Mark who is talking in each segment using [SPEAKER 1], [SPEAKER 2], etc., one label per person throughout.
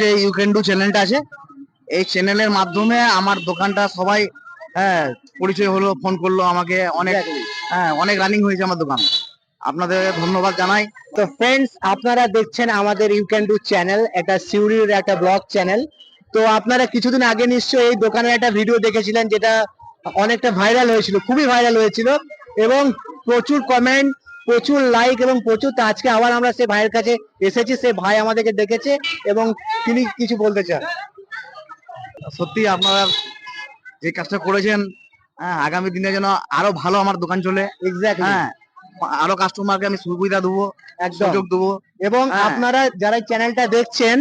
[SPEAKER 1] যে you can do চ্যানেলটা আছে, এই চ্যানেলের মাধ্যমে আমার দোকানটা সবাই হ্যাঁ পরিচয় হলো ফোন করল আমাকে, অনেক হ্যাঁ অনেক রানিং হয়েছে আমার দোকান। আপনাদের ধন্যবাদ জানাই।
[SPEAKER 2] তো ফ্রেন্ডস আপনারা দেখছেন আমাদের ইউ চ্যানেল একটা সিউড়ির একটা ব্লগ চ্যানেল তো আপনারা কিছুদিন আগে নিশ্চয়ই এই দোকানের একটা ভিডিও দেখেছিলেন, যেটা অনেকটা ভাইরাল হয়েছিল, খুবই ভাইরাল হয়েছিল। এবং প্রচুর কমেন্ট প্রচুর লাইক এবং প্রচুর তো আজকে আবার আমরা সে ভাইয়ের কাছে এসেছি সে ভাই আমাদেরকে দেখেছে এবং তিনি কিছু বলতে চান।
[SPEAKER 1] সত্যি আপনারা যে কাজটা করেছেন হ্যাঁ আগামী দিনে যেন আরও ভালো আমার দোকান চলে।
[SPEAKER 2] এক্স্যাক্টলি
[SPEAKER 1] হ্যাঁ আরও কাস্টমারকে আমি সুবিধা দেবো সুযোগ দেবো।
[SPEAKER 2] এবং
[SPEAKER 1] হ্যাঁ।
[SPEAKER 2] আপনারা যারা চ্যানেলটা দেখছেন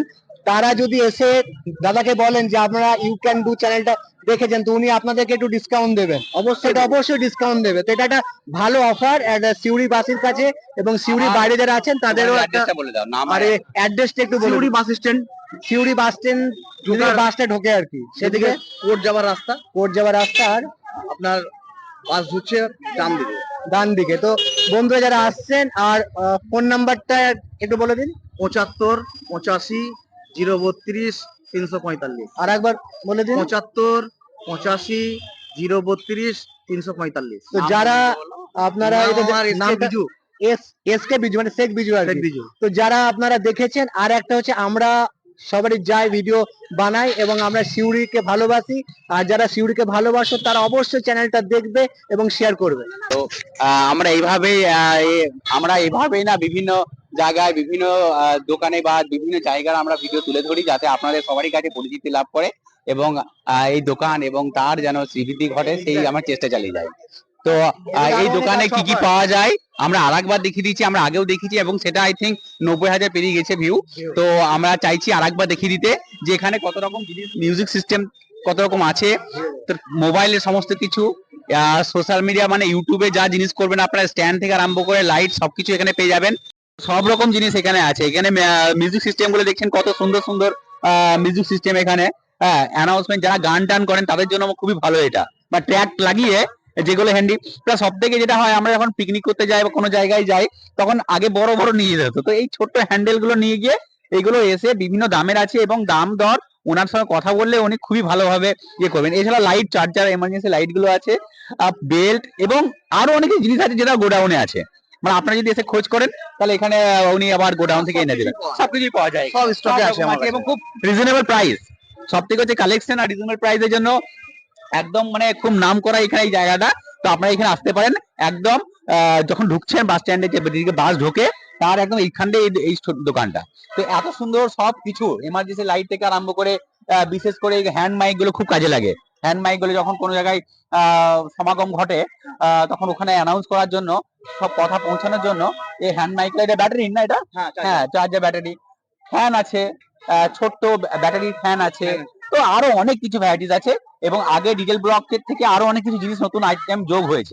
[SPEAKER 2] তারা যদি এসে দাদাকে বলেন যে আপনারা ইউ ক্যান ডু চ্যানেলটা দেখেছেন তো উনি আপনাদেরকে একটু ডিসকাউন্ট দেবেন। অবশ্যই এটা অবশ্যই ডিসকাউন্ট দেবে। তো এটা একটা ভালো অফার সিউড়ি বাসির কাছে এবং সিউড়ি বাইরে যারা আছেন তাদেরও একটা
[SPEAKER 3] বলে দাও নাম
[SPEAKER 2] আর অ্যাড্রেসটা একটু বলুন
[SPEAKER 1] Suri bus stand.
[SPEAKER 2] Suri bus stand
[SPEAKER 1] ঢোকার-
[SPEAKER 2] বাসটা ঢোকে আর কি।
[SPEAKER 1] সেদিকে
[SPEAKER 2] সেদিকে
[SPEAKER 1] কোর্ট যাওয়ার রাস্তা।
[SPEAKER 2] কোর্ট যাওয়ার রাস্তা আর
[SPEAKER 1] আপনার বাস ঢুকছে ডান দিকে।
[SPEAKER 2] ডান দিকে। তো বন্ধুরা যারা আসছেন আর ফোন নাম্বারটা একটু বলে দিন।
[SPEAKER 1] পঁচাত্তর পঁচাশি জিরো বত্রিশ তিনশো পঁয়তাল্লিশ।
[SPEAKER 2] আর একবার বলে দিন।
[SPEAKER 1] পঁচাত্তর পঁচাশি জিরো বত্রিশ তিনশো পঁয়তাল্লিশ।
[SPEAKER 2] তো যারা আপনারা
[SPEAKER 1] নাম Biju.
[SPEAKER 2] S S K Biju মানে শেখ বিজু আর
[SPEAKER 1] বিজু।
[SPEAKER 2] তো যারা আপনারা দেখেছেন আর একটা হচ্ছে আমরা সবারই যাই ভিডিও বানাই এবং আমরা সিউড়িকে ভালোবাসি। আর যারা সিউড়িকে ভালোবাসো তারা অবশ্যই চ্যানেলটা দেখবে এবং শেয়ার করবে।
[SPEAKER 3] আহ, আমরা এইভাবেই আহ, আমরা এইভাবেই না বিভিন্ন জায়গায় বিভিন্ন দোকানে বা বিভিন্ন জায়গার আমরা ভিডিও তুলে ধরি যাতে আপনাদের সবারই কাছে পরিচিতি লাভ করে এবং এই দোকান এবং তার যেন শ্রীবৃদ্ধি ঘটে সেই আমার চেষ্টা চালিয়ে যায় তো এই দোকানে কি কি পাওয়া যায় আমরা আরেকবার দেখিয়ে দিচ্ছি আমরা আগেও দেখিয়েছি এবং সেটা আই থিঙ্ক নব্বই হাজার পেরিয়ে গেছে ভিউ তো আমরা চাইছি আরেকবার দেখিয়ে দিতে যে এখানে কত রকম জিনিস মিউজিক সিস্টেম কত রকম আছে মোবাইলের সমস্ত কিছু সোশ্যাল মিডিয়া মানে ইউটিউবে যা জিনিস করবেন আপনারা স্ট্যান্ড থেকে আরম্ভ করে লাইট সবকিছু এখানে পেয়ে যাবেন। সব রকম জিনিস এখানে আছে। এখানে মিউজিক সিস্টেমগুলো দেখছেন কত সুন্দর সুন্দর মিউজিক সিস্টেম এখানে। হ্যাঁ অ্যানাউন্সমেন্ট যারা গান টান করেন, তাদের জন্য খুবই ভালো এটা। বা ট্র্যাক লাগিয়ে যেগুলো হ্যান্ডি প্লাস সব থেকে যেটা হয়, আমরা যখন পিকনিক করতে যাই বা কোনো জায়গায় যাই, তখন আগে বড় বড় নিয়ে যেতে তো এই ছোট্ট হ্যান্ডেলগুলো নিয়ে গিয়ে এগুলো এসে বিভিন্ন দামের আছে এবং দাম দর, ওনার সঙ্গে কথা বললে উনি খুবই ভালোভাবে ইয়ে করবেন। এছাড়া লাইট চার্জার এমার্জেন্সি লাইটগুলো আছে বেল্ট এবং আরও অনেক জিনিস আছে যেটা গোডাউনে আছে। মানে আপনারা যদি এসে খোঁজ করেন তাহলে এখানে উনি আবার গোডাউন থেকে এনে দেবেন সবকিছুই পাওয়া যায়।
[SPEAKER 1] সব স্টকে আছে। আমার
[SPEAKER 3] এবং খুব রিজনেবল প্রাইস সব থেকে হচ্ছে কালেকশন আর রিজনেবল প্রাইসের জন্য একদম মানে খুব নাম করা এখানে এই জায়গাটা। তো আপনারা এখানে আসতে পারেন। একদম আহ, যখন ঢুকছেন বাস স্ট্যান্ডে যে দিকে বাস ঢোকে তার একদম এইখান দিয়ে এই- দোকানটা। তো এত সুন্দর সব কিছু এমার্জেন্সি লাইট থেকে আরম্ভ করে বিশেষ করে হ্যান্ড মাইকগুলো খুব কাজে লাগে। হ্যান্ড মাইকগুলো যখন কোনো জায়গায় সমাগম ঘটে তখন ওখানে অ্যানাউন্স করার জন্য সব কথা পৌঁছানোর জন্য এই হ্যান্ড মাইক এটা ব্যাটারি না এটা? হ্যাঁ চার্জার ব্যাটারি ফ্যান আছে ছোট্ট ব্যাটারি ফ্যান আছে। তো আরও অনেক কিছু ভ্যারাইটিস আছে এবং আগে ডিজেল ব্লকের থেকে আরও অনেক কিছু জিনিস নতুন আইটেম যোগ হয়েছে।